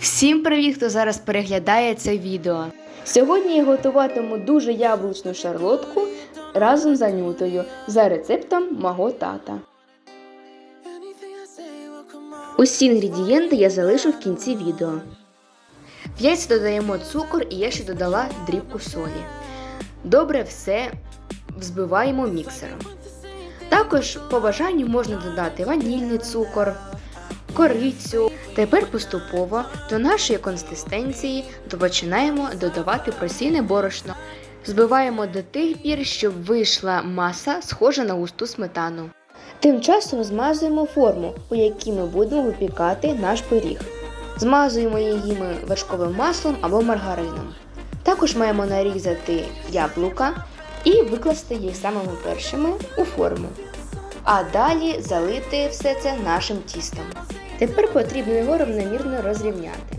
Всім привіт, хто зараз переглядає це відео. Сьогодні я готуватиму дуже яблучну шарлотку разом з Анютою за рецептом мого тата. Усі інгредієнти я залишу в кінці відео. В яйця додаємо цукор і я ще додала дрібку солі. Добре все взбиваємо міксером. Також по бажанню можна додати ванільний цукор, корицю. Тепер поступово до нашої консистенції починаємо додавати просійне борошно. Збиваємо до тих пір, щоб вийшла маса, схожа на густу сметану. Тим часом змазуємо форму, у якій ми будемо випікати наш пиріг. Змазуємо її ми вершковим маслом або маргарином. Також маємо нарізати яблука і викласти їх самими першими у форму. А далі залити все це нашим тістом. Тепер потрібно його равномірно розрівняти.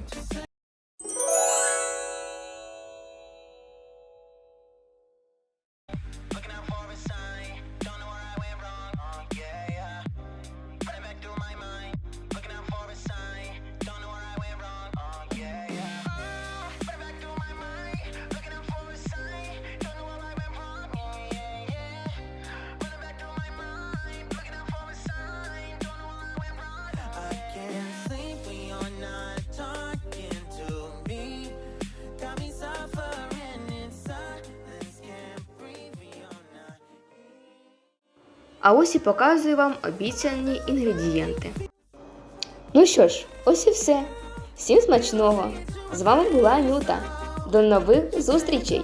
А ось і показую вам обіцяні інгредієнти. Ну що ж, ось і все. Всім смачного! З вами була Анюта. До нових зустрічей!